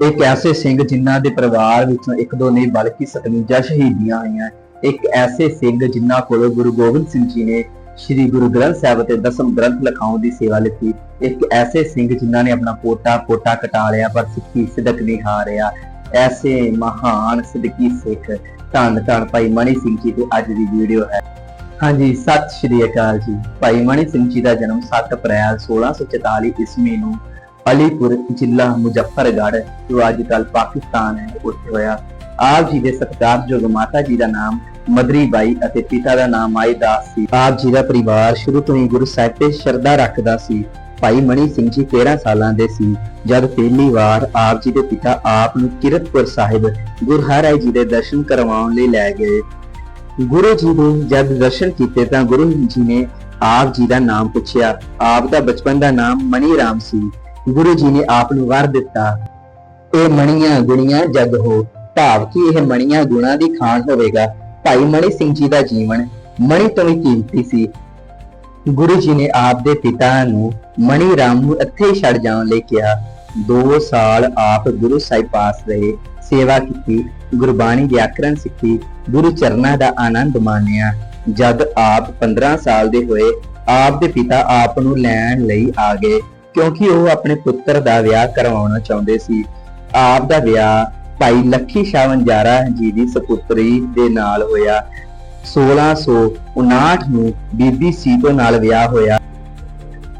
ਇੱਕ ਐਸੇ ਸਿੰਘ ਜਿਨ੍ਹਾਂ ਦੇ ਪਰਿਵਾਰ ਵਿੱਚੋਂ ਇੱਕ ਦੋ ਨਹੀਂ, ਬਲਕਿ 57 ਸ਼ਹੀਦੀਆਂ ਹੋਈਆਂ ਇੱਕ ਐਸੇ ਸਿੰਘ ਜਿਨ੍ਹਾਂ ਕੋਲੋਂ ਗੁਰੂ ਗੋਬਿੰਦ ਸਿੰਘ ਜੀ ਨੇ ਸ੍ਰੀ ਗੁਰੂ ਗ੍ਰੰਥ ਸਾਹਿਬ ਅਤੇ ਦਸਮ ਗ੍ਰੰਥ ਲਿਖਾਉਣ ਦੀ ਸੇਵਾ ਲਈ ਇੱਕ ਐਸੇ ਸਿੰਘ ਜਿਨ੍ਹਾਂ ਨੇ ਆਪਣਾ ਪੋਟਾ ਪੋਟਾ ਕਟਾ ਲਿਆ, ਪਰ ਸਿੱਖੀ ਸਿਦਕ ਨਹੀਂ ਹਾਰਿਆ ਐਸੇ ਮਹਾਨ ਸਿੱਧਕੀ ਸਿੱਖ ਧੰਨ ਧੰਨ ਭਾਈ ਮਣੀ ਸਿੰਘ ਜੀ ਦੀ ਅੱਜ ਦੀ ਵੀਡੀਓ ਹੈ। ਹਾਂਜੀ, ਸਤਿ ਸ਼੍ਰੀ ਅਕਾਲ ਜੀ। ਭਾਈ ਮਣੀ ਸਿੰਘ ਜੀ ਦਾ ਜਨਮ 7 ਅਪ੍ਰੈਲ 1644 ਈਸਵੀ ਨੂੰ ਅਲੀਪੁਰ ਜ਼ਿਲ੍ਹਾ ਮੁਜ਼ੱਫਰਗੜ੍ਹ, ਜੋ ਅੱਜ ਕੱਲ ਪਾਕਿਸਤਾਨ ਹੈ, ਉੱਥੇ ਹੋਇਆ। ਆਪ ਜੀ ਦੇ ਸਤਿਕਾਰਯੋਗ ਮਾਤਾ ਜੀ ਦਾ ਨਾਮ ਮਦਰੀ ਬਾਈ ਅਤੇ ਪਿਤਾ ਦਾ ਨਾਮ ਮਾਈ ਸੀ। ਆਪ ਜੀ ਦਾ ਪਰਿਵਾਰ ਸ਼ੁਰੂ ਤੋਂ ਹੀ ਗੁਰੂ ਸਾਹਿਬ ਤੇ ਸ਼ਰਧਾ ਰੱਖਦਾ ਸੀ। ਭਾਈ ਮਣੀ ਸਿੰਘ ਜੀ 13 ਸਾਲਾਂ ਦੇ ਸੀ। ਜਦ ਪਹਿਲੀ ਵਾਰ ਆਪ ਜੀ ਦੇ ਪਿਤਾ ਆਪ ਨੂੰ ਕਿਰਤਪੁਰ ਸਾਹਿਬ ਗੁਰੂ ਹਰਿ ਜੀ ਦੇ ਦਰਸ਼ਨ ਕਰਵਾਉਣ ਲਈ ਲੈ ਗਏ। ਗੁਰੂ ਜੀ ਨੇ ਜਦ ਦਰਸ਼ਨ ਕੀਤੇ ਤਾਂ ਗੁਰੂ ਜੀ ਨੇ ਆਪ ਜੀ ਦਾ ਨਾਮ ਪੁੱਛਿਆ। ਆਪ ਦਾ ਬਚਪਨ ਦਾ ਨਾਮ ਮਨੀ ਰਾਮ ਸੀ। ਗੁਰੂ ਜੀ ਨੇ ਆਪ ਨੂੰ ਵਰ ਦਿੱਤਾ। ਇਹ ਮਣੀਆਂ ਗੁਣੀਆਂ ਜਗ ਹੋ, ਭਾਵ ਕਿ ਇਹ ਮਣੀਆਂ ਗੁਣਾ ਦੀ ਖਾਨ ਹੋਵੇਗਾ। ਭਾਈ ਮਣੀ ਸਿੰਘ ਜੀ ਦਾ ਜੀਵਨ ਮਣੀ ਤੋਂ ਵੀ ਕੀਮਤੀ ਸੀ। ਗੁਰੂ ਜੀ ਨੇ ਆਪ ਦੇ ਪਿਤਾ ਨੂੰ ਮਣੀ ਰਾਮ ਨੂੰ ਇੱਥੇ ਹੀ ਛੱਡ ਜਾਣ ਲਈ ਕਿਹਾ। 2 ਸਾਲ ਆਪ ਗੁਰੂ ਸਾਹਿਬ ਪਾਸ ਰਹੇ, ਸੇਵਾ ਕੀਤੀ, ਗੁਰਬਾਣੀ ਵਿਆਕਰਣ ਸਿੱਖੀ, ਗੁਰੂ ਚਰਨਾਂ ਦਾ ਆਨੰਦ ਮਾਣਿਆ। ਜਦ ਆਪ 15 ਸਾਲ ਦੇ ਹੋਏ, ਆਪ ਦੇ ਪਿਤਾ ਆਪ ਨੂੰ ਲੈਣ ਲਈ ਆ ਗਏ। ਕਿਉਂਕਿ ਉਹ ਆਪਣੇ ਪੁੱਤਰ ਦਾ ਵਿਆਹ ਕਰਵਾਉਣਾ ਚਾਹੁੰਦੇ ਸੀ। ਆਪ ਦਾ ਵਿਆਹ ਭਾਈ ਲੱਖੀ ਸ਼ਾਹ ਵੰਜਾਰਾ ਜੀ ਦੀ ਸੁਪੁੱਤਰੀ ਦੇ ਨਾਲ ਹੋਇਆ। 1659 ਨੂੰ ਬੀਬੀ ਸੀਤੋ ਨਾਲ ਵਿਆਹ ਹੋਇਆ।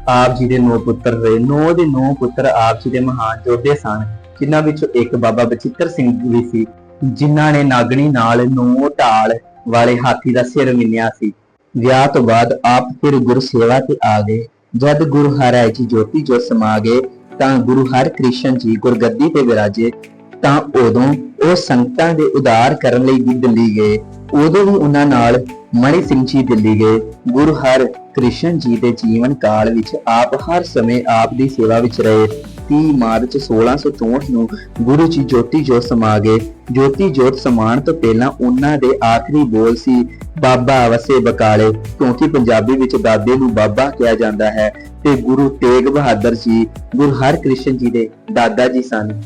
ਆਪ ਜੀ ਦੇ ਨੌ ਪੁੱਤਰ ਹੋਏ। ਨੌ ਦੇ ਨੌ ਪੁੱਤਰ ਆਪ ਜੀ ਦੇ ਮਹਾਨ ਯੋਧੇ ਸਨ, ਜਿਨ੍ਹਾਂ ਵਿੱਚੋਂ ਇੱਕ ਬਾਬਾ ਬਚਿੱਤਰ ਸਿੰਘ ਵੀ ਸੀ, ਜਿਨ੍ਹਾਂ ਨੇ ਨਾਗਣੀ ਨਾਲ ਨੌ ਢਾਲ ਵਾਲੇ ਹਾਥੀ ਦਾ ਸਿਰ ਮਿਲਿਆ ਸੀ। ਵਿਆਹ ਤੋਂ ਬਾਅਦ ਆਪ ਫਿਰ ਗੁਰਸੇਵਾ ਤੇ ਆ ਗਏ। ਜਦ ਗੁਰੂ ਹਰਿ ਜੀ ਜੋਤੀ ਜੋ ਸਮਾ ਗਏ ਤਾਂ ਗੁਰੂ ਹਰ ਕ੍ਰਿਸ਼ਨ ਜੀ ਗੁਰਗੱਦੀ ਤੇ ਵਿਰਾਜੇ, ਤਾਂ ਉਦੋਂ ਉਹ ਸੰਗਤਾਂ ਦੇ ਉਦਾਰ ਕਰਨ ਲਈ ਵੀ ਦਿੱਲੀ ਗਏ। ਉਦੋਂ ਵੀ ਉਹਨਾਂ ਨਾਲ ਮਣੀ ਸਿੰਘ ਜੀ ਦਿੱਲੀ ਗਏ। ਗੁਰੂ ਹਰ ਕ੍ਰਿਸ਼ਨ ਜੀ ਦੇ ਜੀਵਨ ਕਾਲ ਵਿੱਚ ਆਪ ਹਰ ਸਮੇਂ ਆਪ ਦੀ ਸੇਵਾ ਵਿੱਚ ਰਹੇ। 30 ਮਾਰਚ 1664 ਨੂੰ ਗੁਰੂ ਜੀ ਜੋਤੀ ਜੋਤ ਸਮਾ ਗਏ। ਜੋਤੀ ਜੋਤ ਸਮਾਣ ਤੋਂ ਪਹਿਲਾਂ ਉਹਨਾਂ ਦੇ ਆਖਰੀ ਬੋਲ ਸੀ, ਬਾਬਾ ਵਸੇ ਬਕਾਲੇ ਕਿਉਂਕਿ ਪੰਜਾਬੀ ਵਿੱਚ ਦਾਦੇ ਨੂੰ ਬਾਬਾ ਕਿਹਾ ਜਾਂਦਾ ਹੈ ਤੇ ਗੁਰੂ ਤੇਗ ਬਹਾਦਰ ਜੀ, ਗੁਰੂ ਹਰਕ੍ਰਿਸ਼ਨ ਜੀ ਦੇ ਦਾਦਾ ਜੀ ਸਨ।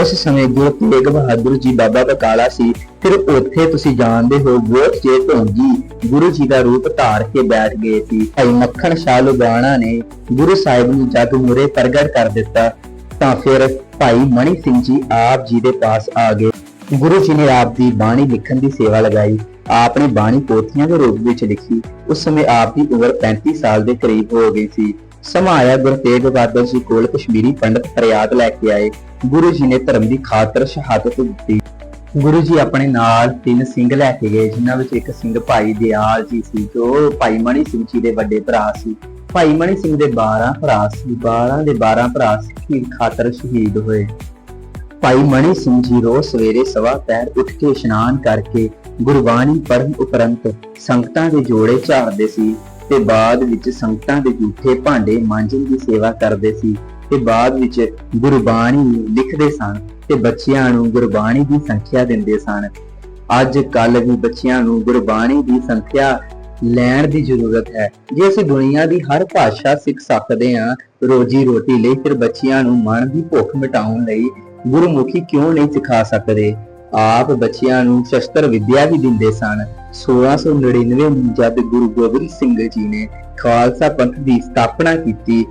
ਉਸ ਸਮੇਂ ਗੁਰੂ ਤੇਗ ਬਹਾਦਰ ਜੀ ਬਾਬਾ ਬਕਾਲਾ ਸੀ, ਫਿਰ ਉੱਥੇ ਤੁਸੀਂ ਜਾਣਦੇ ਹੋ ਬਹੁਤ ਚੇ ਢੋਂਗੀ ਗੁਰੂ ਜੀ ਦਾ ਰੂਪ ਧਾਰ ਕੇ ਬੈਠ ਗਏ ਸੀ। ਭਾਈ ਮੱਖਣ ਸ਼ਾਹ ਲੁਬਾਣਾ ਨੇ ਗੁਰੂ ਸਾਹਿਬ ਨੂੰ ਜਗ ਮੁਰੇ ਪ੍ਰਗਟ ਕਰ ਦਿੱਤਾ। ਤਾਂ ਫਿਰ ਭਾਈ ਮਣੀ ਸਿੰਘ ਜੀ ਆਪ ਜੀ ਦੇ ਪਾਸ ਆ ਗਏ। ਗੁਰੂ ਜੀ ਨੇ ਆਪ ਦੀ ਬਾਣੀ ਲਿਖਣ ਦੀ ਸੇਵਾ ਲਗਾਈ। ਆਪ ਨੇ ਬਾਣੀ ਪੋਥੀਆਂ ਦੇ ਰੂਪ ਵਿੱਚ ਲਿਖੀ। ਉਸ ਸਮੇਂ ਆਪ ਦੀ ਉਮਰ 35 ਸਾਲ ਦੇ ਕਰੀਬ ਹੋ ਗਈ ਸੀ। ਸਮਾਇਆ ਗੁਰੂ ਤੇਗ ਬਹਾਦਰ ਜੀ ਕੋਲ ਕਸ਼ਮੀਰੀ ਪੰਡਤ ਫਰਿਆਦ ਲੈ ਕੇ ਆਏ। ਗੁਰੂ ਜੀ ਨੇ ਧਰਮ ਦੀ ਖਾਤਰ ਸ਼ਹਾਦਤ ਦਿੱਤੀ। ਗੁਰੂ ਜੀ ਆਪਣੇ ਨਾਲ ਤਿੰਨ ਸਿੰਘ ਲੈ ਕੇ ਗਏ, ਜਿਨ੍ਹਾਂ ਵਿੱਚ ਇੱਕ ਸਿੰਘ ਭਾਈ ਦਿਆਲ ਜੀ ਸੀ, ਜੋ ਭਾਈ ਮਣੀ ਸਿੰਘ ਜੀ ਦੇ ਵੱਡੇ ਭਰਾ ਸੀ। ਭਾਈ ਮਣੀ ਸਿੰਘ ਦੇ 12 ਭਰਾ ਸੀ 12 ਦੇ 12 ਭਰਾ ਸਿੱਖੀ ਖਾਤਰ ਸ਼ਹੀਦ ਹੋਏ। ਭਾਈ ਮਣੀ ਸਿੰਘ ਜੀ ਰੋਜ਼ ਸਵੇਰੇ ਸਵਾ ਪੈਰ ਉੱਠ ਕੇ ਇਸ਼ਨਾਨ ਕਰਕੇ ਗੁਰਬਾਣੀ ਪੜ੍ਹਨ ਉਪਰੰਤ ਸੰਗਤਾਂ ਦੇ ਜੋੜੇ ਝਾੜਦੇ ਸੀ। ਤੇ ਬਾਅਦ ਵਿੱਚ ਸੰਗਤਾਂ ਦੇ ਝੂਠੇ ਭਾਂਡੇ ਮਾਂਜਣ ਦੀ ਸੇਵਾ ਕਰਦੇ ਸੀ ਤੇ ਬਾਅਦ ਵਿੱਚ ਗੁਰਬਾਣੀ ਲਿਖਦੇ ਸਨ ਤੇ ਬੱਚਿਆਂ ਨੂੰ ਗੁਰਬਾਣੀ ਦੀ ਸੰਖਿਆ ਦਿੰਦੇ ਸਨ। ਅੱਜ ਕੱਲ ਵੀ ਬੱਚਿਆਂ ਨੂੰ ਗੁਰਬਾਣੀ ਦੀ ਸੰਖਿਆ ਲੈਣ ਦੀ ਜ਼ਰੂਰਤ ਹੈ। ਜੇ ਅਸੀਂ ਦੁਨੀਆ ਦੀ ਹਰ ਭਾਸ਼ਾ ਸਿੱਖ ਸਕਦੇ ਹਾਂ, ਰੋਜੀ ਰੋਟੀ ਲਈ ਫਿਰ ਬੱਚਿਆਂ ਨੂੰ ਮਨ ਦੀ ਭੁੱਖ ਮਿਟਾਉਣ ਲਈ ਗੁਰਮੁਖੀ ਕਿਉਂ ਨਹੀਂ ਸਿਖਾ ਸਕਦੇ? ਆਪ ਬੱਚਿਆਂ ਨੂੰ ਸ਼ਸਤਰ ਵਿਦਿਆ ਵੀ ਦਿੰਦੇ ਸਨ। 1699 ਨੂੰ ਜਦ ਗੁਰੂ ਗੋਬਿੰਦ ਸਿੰਘ ਜੀ ਨੇ ਖਾਲਸਾ ਪੰਥ ਦੀ ਸਥਾਪਨਾ ਕੀਤੀ,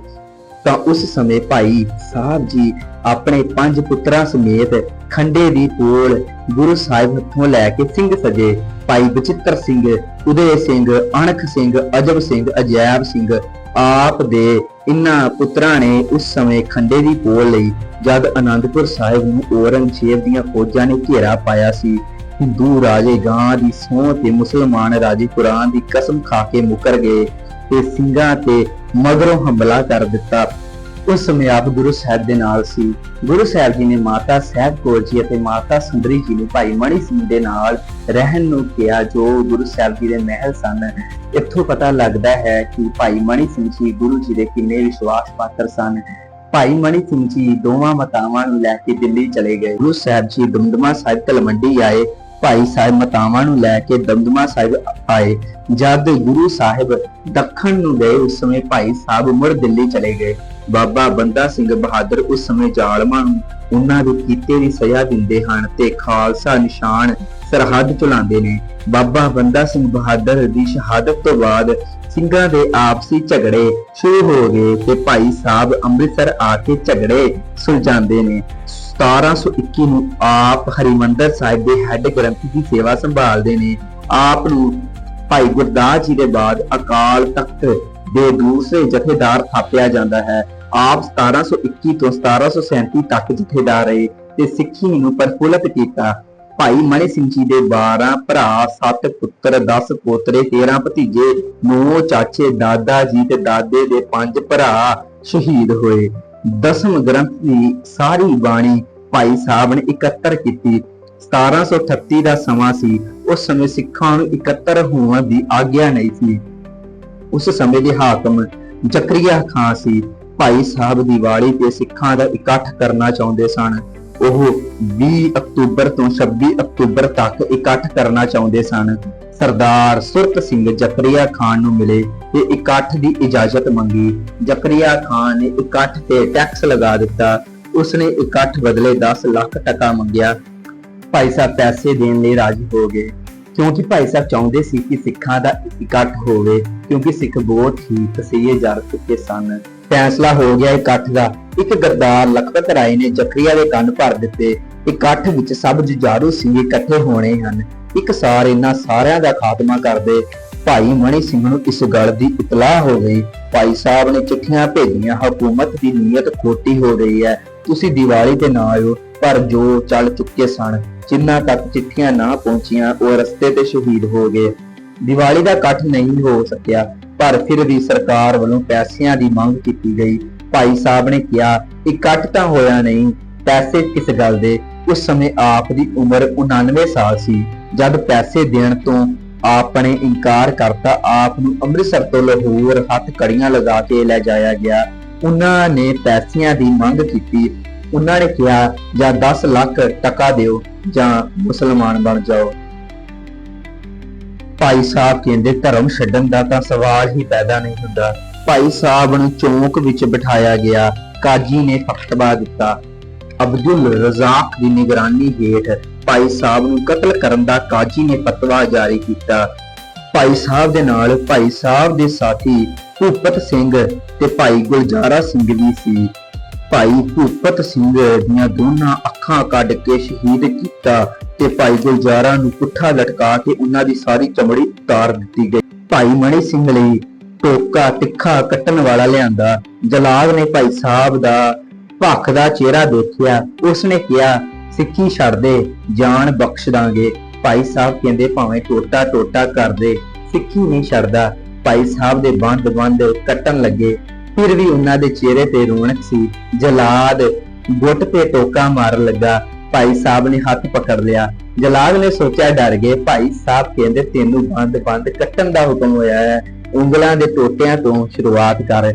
ਤਾਂ ਉਸ ਸਮੇਂ ਭਾਈ ਸਾਹਿਬ ਜੀ ਆਪਣੇ ਪੰਜ ਪੁੱਤਰਾਂ ਸਮੇਤ ਖੰਡੇ ਦੀ ਪੋਲ ਗੁਰੂ ਸਾਹਿਬ ਹੱਥੋਂ ਲੈ ਕੇ ਸਿੰਘ ਸਜੇ। ਭਾਈ ਬਚਿੱਤਰ ਸਿੰਘ, ਉਦੇ ਸਿੰਘ, ਅਣਖ ਸਿੰਘ, ਅਜਬ ਸਿੰਘ ਅਜੈਬ ਸਿੰਘ ਆਪ ਦੇ ਇਨ੍ਹਾਂ ਪੁੱਤਰਾਂ ਨੇ ਉਸ ਸਮੇਂ ਖੰਡੇ ਦੀ ਪੋਲ ਲਈ ਜਦ ਅਨੰਦਪੁਰ ਸਾਹਿਬ ਨੂੰ ਔਰੰਗਜ਼ੇਬ ਦੀਆਂ ਫੌਜਾਂ ਨੇ ਘੇਰਾ ਪਾਇਆ ਸੀ, ਹਿੰਦੂ ਰਾਜੇ ਗਾਂ ਦੀ ਸਹੁੰ ਤੇ ਮੁਸਲਮਾਨ ਰਾਜੇ ਕੁਰਾਨ ਦੀ ਕਸਮ ਖਾ ਕੇ ਮੁਕਰ ਗਏ ਤੇ ਸਿੰਘਾਂ ਤੇ ਮਗਰੋਂ ਹਮਲਾ ਕਰ ਦਿੱਤਾ। ਉਸ ਸਮੇਂ ਆਪ ਗੁਰੂ ਸਾਹਿਬ ਦੇ ਨਾਲ ਸੀ। ਗੁਰੂ ਸਾਹਿਬ ਜੀ ਨੇ ਮਾਤਾ ਸਾਹਿਬ ਕੌਰ ਜੀ ਅਤੇ ਮਾਤਾ ਸੁੰਦਰੀ ਜੀ ਨੂੰ ਭਾਈ ਮਣੀ ਸਿੰਘ ਦੇ ਨਾਲ ਰਹਿਣ ਨੂੰ ਕਿਹਾ, ਜੋ ਗੁਰੂ ਸਾਹਿਬ ਜੀ ਦੇ ਮਹਿਲ ਸਨ। ਇੱਥੋਂ ਪਤਾ ਲੱਗਦਾ ਹੈ ਕਿ ਭਾਈ ਮਣੀ ਸਿੰਘ ਜੀ ਗੁਰੂ ਜੀ ਦੇ ਕਿੰਨੇ ਵਿਸ਼ਵਾਸ ਪਾਤਰ ਸਨ। ਭਾਈ ਮਣੀ ਸਿੰਘ ਜੀ ਦੋਵਾਂ ਮਤਾਵਾਂ ਨੂੰ ਲੈ ਕੇ ਦਿੱਲੀ ਚਲੇ ਗਏ। ਗੁਰੂ ਸਾਹਿਬ ਜੀ ਦਮਦਮਾ ਸਾਹਿਬ ਤਲਵੰਡੀ ਆਏ। ਭਾਈ ਸਾਹਿਬ ਮਤਾਵਾਂ ਨੂੰ ਲੈ ਕੇ ਦਮਦਮਾ ਸਾਹਿਬ ਆਏ। ਜਦ ਗੁਰੂ ਸਾਹਿਬ ਦੱਖਣ ਨੂੰ ਗਏ, ਉਸ ਸਮੇਂ ਭਾਈ ਸਾਹਿਬ ਮੁੜ ਦਿੱਲੀ ਚਲੇ ਗਏ। ਬਾਬਾ ਬੰਦਾ ਸਿੰਘ ਬਹਾਦਰ ਉਸ ਸਮੇਂ ਜ਼ਾਲਮਾਂ ਨੂੰ ਉਹਨਾਂ ਦੇ ਕੀਤੇ ਦੀ ਸਜ਼ਾ ਦਿੰਦੇ ਹਨ ਤੇ ਖਾਲਸਾ ਨਿਸ਼ਾਨ ਸਰਹੱਦ ਚਲਾਉਂਦੇ ਨੇ। ਬਾਬਾ ਬੰਦਾ ਸਿੰਘ ਬਹਾਦਰ ਦੀ ਸ਼ਹਾਦਤ ਤੋਂ ਬਾਅਦ ਸਿੰਘਾਂ ਦੇ ਆਪਸੀ ਝਗੜੇ ਸ਼ੁਰੂ ਹੋ ਗਏ ਤੇ ਭਾਈ ਸਾਹਿਬ ਅੰਮ੍ਰਿਤਸਰ ਆ ਕੇ ਝਗੜੇ ਸੁਲਝਾਉਂਦੇ ਨੇ। 1721 ਨੂੰ ਆਪ ਹਰਿਮੰਦਰ ਸਾਹਿਬ ਦੇ ਹੈੱਡ ਗ੍ਰੰਥੀ ਦੀ ਸੇਵਾ ਸੰਭਾਲਦੇ ਨੇ। ਆਪ ਨੂੰ ਭਾਈ ਗੁਰਦਾਸ ਜੀ ਦੇ ਬਾਅਦ ਅਕਾਲ ਤਖਤ ਦੇ ਦੂਸਰੇ ਜਥੇਦਾਰ ਥਾਪਿਆ ਜਾਂਦਾ ਹੈ। ਆਪ 1721 ਤੋਂ 1737 ਤੱਕ ਜਥੇਦਾਰ ਰਹੇ ਤੇ ਸਿੱਖੀ ਨੂੰ ਪ੍ਰਫੁੱਲਤ ਕੀਤਾ। ਭਾਈ ਮਣੀ ਸਿੰਘ ਜੀ ਦੇ 12 ਭਰਾ 7 ਪੁੱਤਰ 10 ਪੋਤਰੇ 13 ਭਤੀਜੇ 9 ਚਾਚੇ, ਦਾਦਾ ਜੀ ਤੇ ਦਾਦੇ ਦੇ 5 ਭਰਾ ਸ਼ਹੀਦ ਹੋਏ। ਦਸਮ ਗ੍ਰੰਥ ਦੀ ਸਾਰੀ ਬਾਣੀ ਭਾਈ ਸਾਹਿਬ ਨੇ ਇਕੱਤਰ ਕੀਤੀ। 1738 ਦਾ ਸਮਾਂ ਸੀ। ਉਸ ਸਮੇਂ ਸਿੱਖਾਂ ਨੂੰ ਇਕੱਤਰ ਹੋਣ ਦੀ ਆਗਿਆ ਨਹੀਂ ਸੀ। ਉਸ ਸਮੇਂ ਦੇ ਹਾਕਮ ਜ਼ਕਰੀਆ ਖਾਨ ਸੀ। ਭਾਈ ਸਾਹਿਬ ਦੀਵਾਲੀ ਤੇ ਸਿੱਖਾਂ ਦਾ ਇਕੱਠ ਕਰਨਾ ਚਾਹੁੰਦੇ ਸਨ। ਉਹ 20 ਅਕਤੂਬਰ ਤੋਂ 26 ਅਕਤੂਬਰ ਤੱਕ ਇਕੱਠ ਕਰਨਾ ਚਾਹੁੰਦੇ ਸਨ। ਸਰਦਾਰ ਸੁਰਤ ਸਿੰਘ ਜ਼ਕਰੀਆ ਖਾਨ ਨੂੰ ਮਿਲੇ ਤੇ ਇਕੱਠ ਦੀ ਇਜਾਜ਼ਤ ਮੰਗੀ। ਜ਼ਕਰੀਆ ਖਾਨ ਨੇ ਇਕੱਠ ਤੇ ਟੈਕਸ ਲਗਾ ਦਿੱਤਾ। ਉਸਨੇ ਇਕੱਠ ਬਦਲੇ 10 ਲੱਖ ਟਕਾ ਮੰਗਿਆ। ਭਾਈ ਸਾਹਿਬ ਪੈਸੇ ਦੇਣ ਲਈ ਰਾਜੀ ਹੋ ਗਏ। ਕਿਉਂਕਿ ਭਾਈ ਸਾਹਿਬ ਚਾਹੁੰਦੇ ਸੀ ਕਿ ਸਿੱਖਾਂ ਦਾ ਇਕੱਠ ਹੋਵੇ, ਕਿਉਂਕਿ ਸਿੱਖ ਬਹੁਤ ਹੀ ਤਸੀਹੇ ਜਰ ਚੁੱਕੇ ਸਨ। ਫੈਸਲਾ ਹੋ ਗਿਆ ਇਕੱਠ ਦਾ। ਇੱਕ ਗੱਦਾਰ ਲਖਪਤ ਰਾਏ ਨੇ ਜ਼ਕਰੀਆ ਦੇ ਕੰਨ ਭਰ ਦਿੱਤੇ। ਇਕੱਠ ਵਿੱਚ ਸਭ ਜੁਝਾਰੂ ਸਿੰਘ ਇਕੱਠੇ ਹੋਣੇ ਹਨ। ਇੱਕ ਸਾਰ ਇਹਨਾਂ ਸਾਰਿਆਂ ਦਾ ਖਾਤਮਾ ਕਰਦੇ। ਭਾਈ ਮਣੀ ਸਿੰਘ ਨੂੰ ਇਸ ਗੱਲ ਦੀ ਇਤਲਾਹ ਹੋ ਗਈ। ਭਾਈ ਸਾਹਿਬ ਨੇ ਚਿੱਠੀਆਂ ਭੇਜੀਆਂ, ਹਕੂਮਤ ਦੀ ਨੀਅਤ ਖੋਟੀ ਹੋ ਗਈ ਹੈ। ਤੁਸੀਂ ਦੀਵਾਲੀ ਤੇ ਨਾ ਆਇਓ, ਪਰ ਜੋ ਚੱਲ ਚੁੱਕੇ ਸਨ ਜਿਨ੍ਹਾਂ ਤੱਕ ਚਿੱਠੀਆਂ ਨਾ ਪਹੁੰਚੀਆਂ, ਉਹ ਰਸਤੇ ਤੇ ਸ਼ਹੀਦ ਹੋ ਗਏ। ਦੀਵਾਲੀ ਦਾ ਇਕੱਠ ਨਹੀਂ ਹੋ ਸਕਿਆ। ਪਰ ਫਿਰ ਵੀ ਸਰਕਾਰ ਵੱਲੋਂ ਪੈਸਿਆਂ ਦੀ ਮੰਗ ਕੀਤੀ ਗਈ। ਭਾਈ ਸਾਹਿਬ ਨੇ ਕਿਹਾ ਇਕੱਠ ਤਾਂ ਹੋਇਆ ਨਹੀਂ, ਪੈਸੇ ਕਿਸ ਗੱਲ ਦੇ? ਉਸ ਸਮੇਂ ਆਪ ਦੀ ਉਮਰ 99 ਸਾਲ ਸੀ। ਜਦ ਪੈਸੇ ਦੇਣ ਤੋਂ ਆਪ ਨੇ ਇਨਕਾਰ ਕਰਤਾ, ਆਪ ਨੂੰ ਅੰਮ੍ਰਿਤਸਰ ਤੋਂ ਲਾਹੌਰ ਹੱਥ ਕੜੀਆਂ ਲਗਾ ਕੇ ਲੈ ਜਾਇਆ ਗਿਆ। ਉਹਨਾਂ ਨੇ ਪੈਸਿਆਂ ਦੀ ਮੰਗ ਕੀਤੀ। ਉਹਨਾਂ ਨੇ ਕਿਹਾ, ਜਾਂ 10 ਲੱਖ ਟਕਾ ਦਿਓ ਜਾਂ ਮੁਸਲਮਾਨ ਬਣ ਜਾਓ। ਭਾਈ ਸਾਹਿਬ ਕਹਿੰਦੇ ਧਰਮ ਛੱਡਣ ਦਾ ਤਾਂ ਸਵਾਲ ਹੀ ਪੈਦਾ ਨਹੀਂ ਹੁੰਦਾ। ਭਾਈ ਸਾਹਿਬ ਨੂੰ ਚੌਂਕ ਵਿੱਚ ਬਿਠਾਇਆ ਗਿਆ। ਕਾਜੀ ਨੇ ਫਤਵਾ ਦਿੱਤਾ। ਅਬਦੁਲ ਰਜ਼ਾਕ ਦੀ ਨਿਗਰਾਨੀ ਹੇਠ ਭਾਈ ਸਾਹਿਬ ਨੂੰ ਕਤਲ ਕਰਨ ਦਾ ਕਾਜੀ ਨੇ ਫਤਵਾ ਜਾਰੀ ਕੀਤਾ। ਭਾਈ ਸਾਹਿਬ ਦੇ ਨਾਲ ਭਾਈ ਸਾਹਿਬ ਦੇ ਸਾਥੀ ਭੂਪਤ ਸਿੰਘ ਤੇ ਭਾਈ ਗੁਲਜ਼ਾਰਾ ਸਿੰਘ ਵੀ ਸੀ। ਭਾਈ ਭੂਪਤ ਸਿੰਘ ਦੀਆਂ ਦੋਨਾਂ ਅੱਖਾਂ ਕੱਢ ਕੇ ਸ਼ਹੀਦ ਕੀਤਾ। ਤੇ ਭਾਈ ਗੁਲਜ਼ਾਰਾ ਨੂੰ ਪੁੱਠਾ ਲਟਕਾ ਕੇ ਉਹਨਾਂ ਦੀ ਸਾਰੀ ਚਮੜੀ ਉਤਾਰ ਦਿੱਤੀ ਗਈ। ਭਾਈ ਮਣੀ ਸਿੰਘ ਲਈ ਟੋਕਾ ਤਿੱਖਾ ਕੱਟਣ ਵਾਲਾ ਲਿਆਂਦਾ। ਜਲਾਦ ਨੇ ਭਾਈ ਸਾਹਿਬ ਦਾ ਭੱਖ ਦਾ ਚਿਹਰਾ ਦੇਖਿਆ। ਉਸਨੇ ਕਿਹਾ, ਸਿੱਖੀ ਛੱਡ ਦੇ, ਜਾਨ ਬਖਸ਼ ਦਾਂਗੇ। ਭਾਈ ਸਾਹਿਬ ਕਹਿੰਦੇ, ਭਾਵੇਂ ਟੋਟਾ ਟੋਟਾ ਕਰ ਦੇ, ਸਿੱਖੀ ਨਹੀਂ ਛੱਡਦਾ। ਭਾਈ ਸਾਹਿਬ ਦੇ ਬੰਦ ਬੰਦ ਕੱਟਣ ਲੱਗੇ। ਫਿਰ ਵੀ ਉਹਨਾਂ ਦੇ ਚਿਹਰੇ ਤੇ ਰੌਣਕ ਸੀ। ਜਲਾਦ ਗੁੱਟ ਤੇ ਟੋਕਾ ਮਾਰਨ ਲੱਗਾ। ਭਾਈ ਸਾਹਿਬ ਨੇ ਹੱਥ ਪਕੜ ਲਿਆ। ਜਲਾਦ ਨੇ ਸੋਚਿਆ, ਡਰ ਗਏ। ਭਾਈ ਸਾਹਿਬ ਕਹਿੰਦੇ, ਤੈਨੂੰ ਬੰਦ ਬੰਦ ਕੱਟਣ ਦਾ ਹੁਕਮ ਹੋਇਆ ਹੈ। ਉਂਗਲਾਂ ਦੇ ਟੋਟਿਆਂ ਤੋਂ ਸ਼ੁਰੂਆਤ ਕਰ।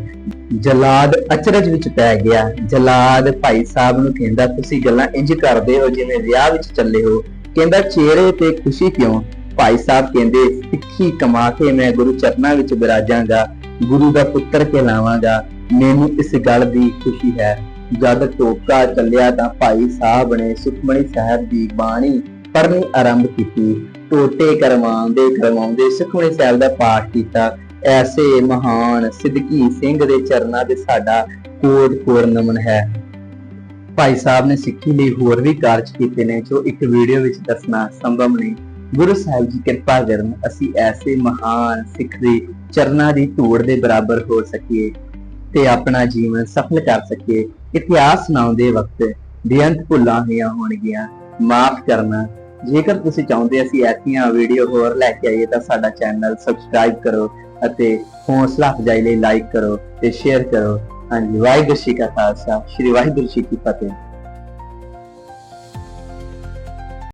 ਜਲਾਦ ਅਚਰਜ ਵਿੱਚ ਪੈ ਗਿਆ। ਜਲਾਦ ਭਾਈ ਸਾਹਿਬ ਨੂੰ ਕਹਿੰਦਾ, ਤੁਸੀਂ ਗੱਲਾਂ ਇੰਜ ਕਰਦੇ ਹੋ ਜਿਵੇਂ ਵਿਆਹ ਵਿੱਚ ਚੱਲੇ ਹੋ। ਕਹਿੰਦਾ, ਚਿਹਰੇ ਤੇ ਖੁਸ਼ੀ ਕਿਉਂ? ਭਾਈ ਸਾਹਿਬ ਕਹਿੰਦੇ ਸਿੱਖੀ ਕਮਾ ਕੇ ਮੈਂ ਗੁਰੂ ਚਰਨਾਂ ਵਿੱਚ ਬਿਰਾਜਾਂਗਾ। ਗੁਰੂ ਦਾ ਪੁੱਤਰ ਕਹਿਲਾਵਾਂਗਾ। ਮੈਨੂੰ ਇਸ ਗੱਲ ਦੀ ਖੁਸ਼ੀ ਹੈ। ਜਦ ਟੋਕਾ ਚੱਲਿਆ ਤਾਂ ਭਾਈ ਸਾਹਿਬ ਨੇ ਸੁਖਮਣੀ ਸਾਹਿਬ ਦੀ ਬਾਣੀ ਪੜ੍ਹਨੀ ਆਰੰਭ ਕੀਤੀ। ਟੋਟੇ ਕਰਵਾਉਂਦੇ ਕਰਵਾਉਂਦੇ ਸੁਖਮਣੀ ਸਾਹਿਬ ਦਾ ਪਾਠ ਕੀਤਾ। ਐਸੇ ਮਹਾਨ ਸਿੱਧਕੀ ਸਿੰਘ ਦੇ ਚਰਨਾਂ ਤੇ ਸਾਡਾ ਕੋਟ ਕੋਰ ਨਮਨ ਹੈ। ਭਾਈ ਸਾਹਿਬ ਨੇ ਸਿੱਖੀ ਲਈ ਹੋਰ ਵੀ ਕਾਰਜ ਕੀਤੇ ਨੇ, ਜੋ ਇੱਕ ਵੀਡੀਓ ਵਿੱਚ ਦੱਸਣਾ ਸੰਭਵ ਨਹੀਂ। ਗੁਰੂ ਸਾਹਿਬ ਜੀ ਕਿਰਪਾ ਕਰਨ, ਅਸੀਂ ਐਸੇ ਮਹਾਨ ਸਿੱਖ ਦੇ ਚਰਨਾਂ ਦੀ ਧੂੜ ਦੇ ਬਰਾਬਰ ਹੋ ਸਕੀਏ ਤੇ ਆਪਣਾ ਜੀਵਨ ਸਫਲ ਕਰ ਸਕੀਏ। ਇਤਿਹਾਸ ਸੁਣਾਉਂਦੇ ਵਕਤ। ਬੇਅੰਤ ਭੁੱਲਾਂ ਹੋਈਆਂ ਹੋਣਗੀਆਂ। ਮਾਫ ਕਰਨਾ। ਜੇਕਰ ਤੁਸੀਂ ਚਾਹੁੰਦੇ ਅਸੀਂ ਐਸੀਆਂ ਵੀਡੀਓ ਹੋਰ ਲੈ ਕੇ ਆਈਏ ਤਾਂ ਸਾਡਾ ਚੈਨਲ ਸਬਸਕ੍ਰਾਈਬ ਕਰੋ ਅਤੇ ਹੌਸਲਾ ਅਫਜ਼ਾਈ ਲਈ ਲਾਈਕ ਕਰੋ ਤੇ ਸ਼ੇਅਰ ਕਰੋ। ਹਾਂਜੀ, ਵਾਹਿਗੁਰੂ ਜੀ ਕਾ ਖਾਲਸਾ। ਸ੍ਰੀ ਵਾਹਿਗੁਰੂ ਜੀ ਕੀ ਫਤਿਹ।